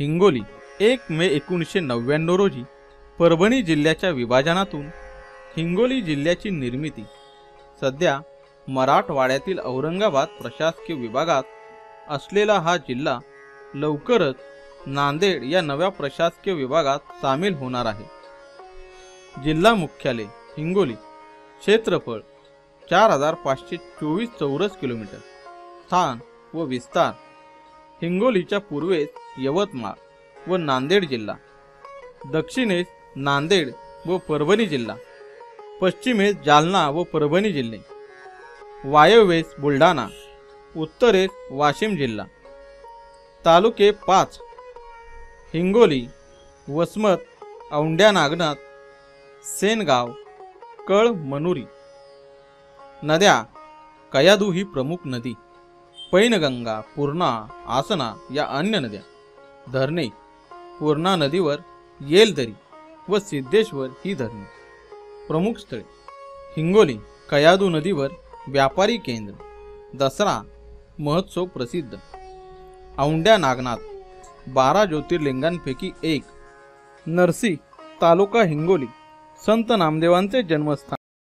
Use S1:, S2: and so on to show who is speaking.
S1: हिंगोली एक मे एकोणीसशे नव्याण्णव रोजी परभणी जिल्ह्याच्या विभाजनातून हिंगोली जिल्ह्याची निर्मिती. सध्या मराठवाड्यातील औरंगाबाद प्रशासकीय विभागात असलेला हा जिल्हा लवकरच नांदेड या नव्या प्रशासकीय विभागात सामील होणार आहे. जिल्हा मुख्यालय हिंगोली क्षेत्रफळ चार हजार पाचशे चोवीस चौरस किलोमीटर. स्थान व विस्तार हिंगोलीच्या पूर्वेस यवतमाळ व नांदेड जिल्हा. दक्षिणेस नांदेड व परभणी जिल्हा. पश्चिमेस जालना व परभणी जिल्हे. वायव्येस बुलढाणा. उत्तरेस वाशिम जिल्हा. तालुके पाच. हिंगोली वसमत औंढ्या नागनाथ सेनगाव कळ मनुरी. नद्या कयादू ही प्रमुख नदी. पैनगंगा पूर्णा आसना या अन्य नद्या. धरणे. पूर्णा नदीवर येलदरी व सिद्धेश्वर ही धरणे. प्रमुख स्थळे. हिंगोली कयादू नदीवर व्यापारी केंद्र. दसरा महोत्सव प्रसिद्ध. औंड्या नागनाथ बारा ज्योतिर्लिंगांपैकी एक. नरसी तालुका हिंगोली संत नामदेवांचे जन्मस्थान.